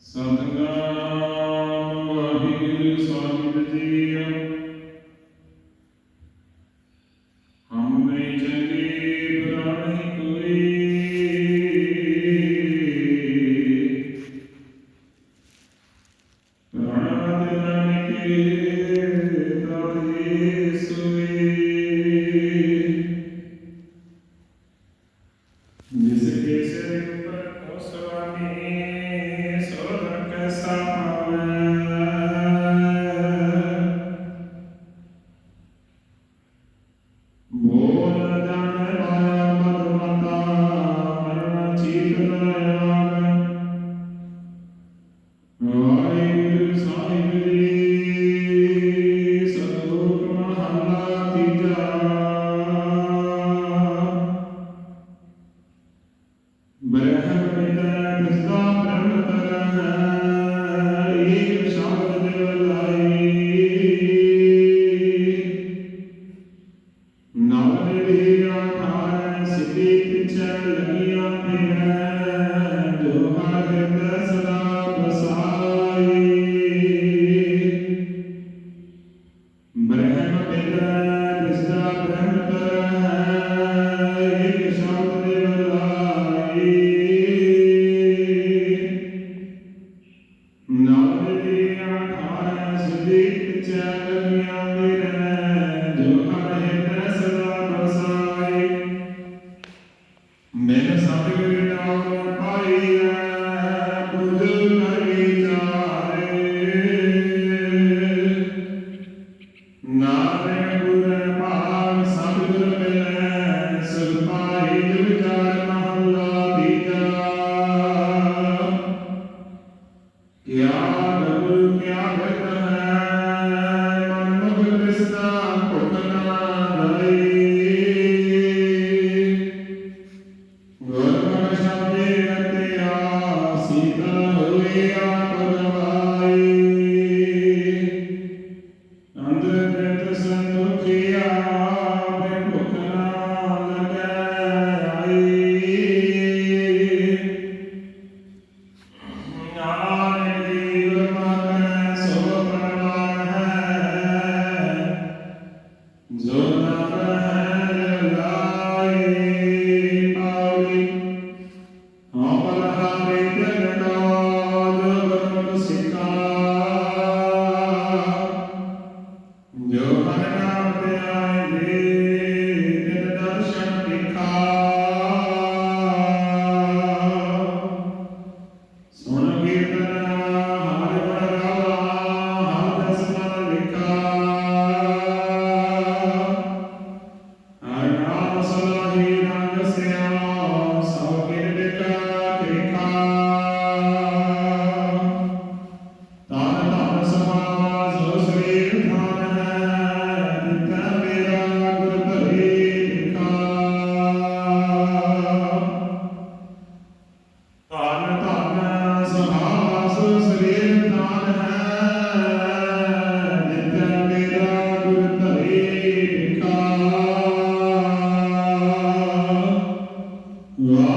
Satnam Waheguru Sahib ji Now, the day I had a city picture, ਮੇਰੇ ਸਤਿਗੁਰੂ ਨਾਮ ਪਾਈਐ, ਬੁੱਧ ਕਰੀ ਜਾਰੇ ਨਾਮੇ ਗੁਰ ਭਾਗ ਸਤਿਗੁਰ ਮਿਲੈ, ਸੁਖ ਪਾਈ ਵਿਚਾਰ ਮਹਲਾ ਦੀਜਾ। ਯਾ ਰਬ ਕਿਆ ਗਤ ਹੈ Subhanallah.